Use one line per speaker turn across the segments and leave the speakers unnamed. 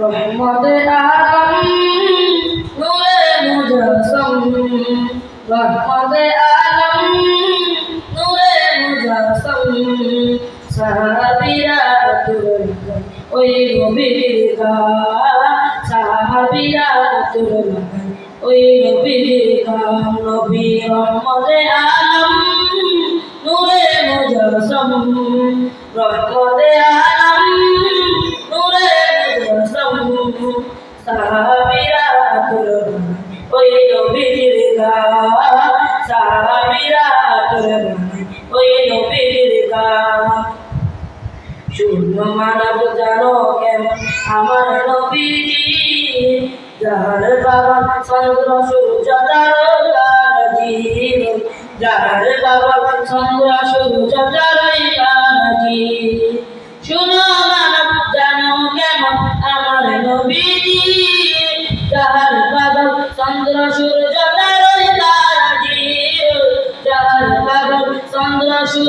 রহমতে আলম নূরে মুজাসম রহমতে আলম নূরে মুজাসম সাহাবিরা ওই নবীর সাহাবিরা ওই নবীর নবী রহমতে আলম নূরে মুজাসম রহমতে আলম নবীর গান মানব জানো কেমন আমার নবীজি যার বাবা চন্দ্র সূর্য তারকাজি যার বাবা চন্দ্র সূর্য তারকাজি শুনো মানব জানো কেমন আমার নবীজি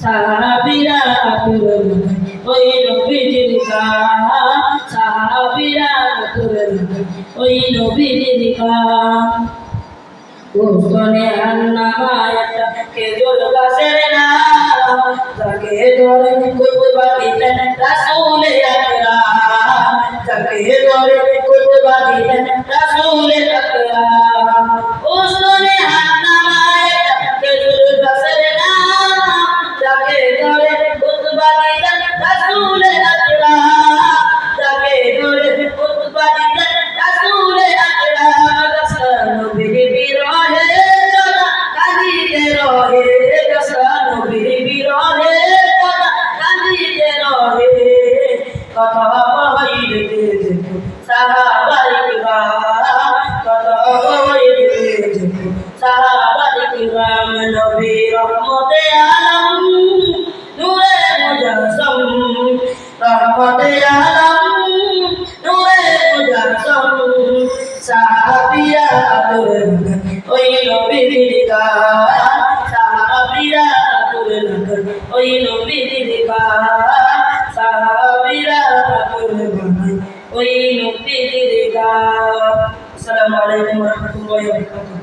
সাহাবিরা তুরল ওই নবীজির গান সাহাবিরা তুরল ওই নবীজির গান গোস্তনে আন্নামায়াটা খেজুর গাছের নাম তাকে ধরে কুতুবা দিলেন রাসূলে আকরাম তাকে ধরে কুতুবা দিলেন রাসূলে আকরাম কিরাম নবী রহমতে আলম, নূরে মুজাসম, রহমতে আলম, নূরে মুজাসম, সাহাবিয়া তুরল ওই নবীর গান সাহাবিয়া তুরল ওই নবীর গান সাহাবিয়া তুরল ওই নবীর গান আসসালামু আলাইকুম ওয়া রাহমাতুল্লাহি ওয়া বারাকাতুহু।